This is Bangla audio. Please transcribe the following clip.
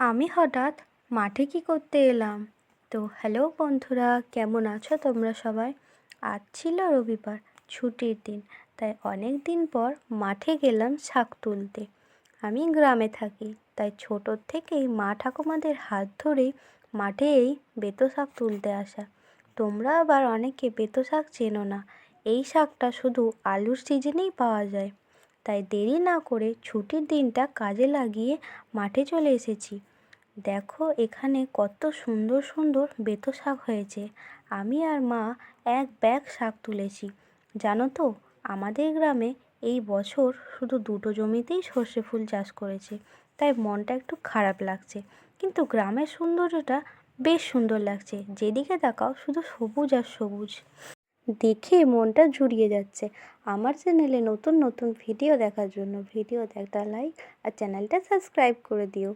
আমি হঠাৎ মাঠে কী করতে এলাম? তো হ্যালো বন্ধুরা, কেমন আছো তোমরা সবাই? আজ ছিল রবিবার, ছুটির দিন, তাই অনেক দিন পর মাঠে গেলাম শাক তুলতে। আমি গ্রামে থাকি, তাই ছোটোর থেকেই মা ঠাকুমাদের হাত ধরেই মাঠে এই বেতো শাক তুলতে আসা। তোমরা আবার অনেকে বেতো শাক চেনো না, এই শাকটা শুধু আলুর সিজনেই পাওয়া যায়। তাই দেরি না করে ছুটির দিনটা কাজে লাগিয়ে মাঠে চলে এসেছি। দেখো এখানে কত সুন্দর সুন্দর বেতো শাক হয়েছে। আমি আর মা এক ব্যাগ শাক তুলেছি। জানো তো, আমাদের গ্রামে এই বছর শুধু দুটো জমিতেই সর্ষে ফুল চাষ করেছে। তাই মনটা একটু খারাপ লাগছে। কিন্তু গ্রামের সৌন্দর্যটা বেশ সুন্দর লাগছে। যেদিকে তাকাও শুধু সবুজ আর সবুজ। দেখে মনটা জুড়িয়ে যাচ্ছে। আমার চ্যানেলে নতুন নতুন ভিডিও দেখার জন্য ভিডিওতে একটা লাইক আর চ্যানেলটা সাবস্ক্রাইব করে দিও।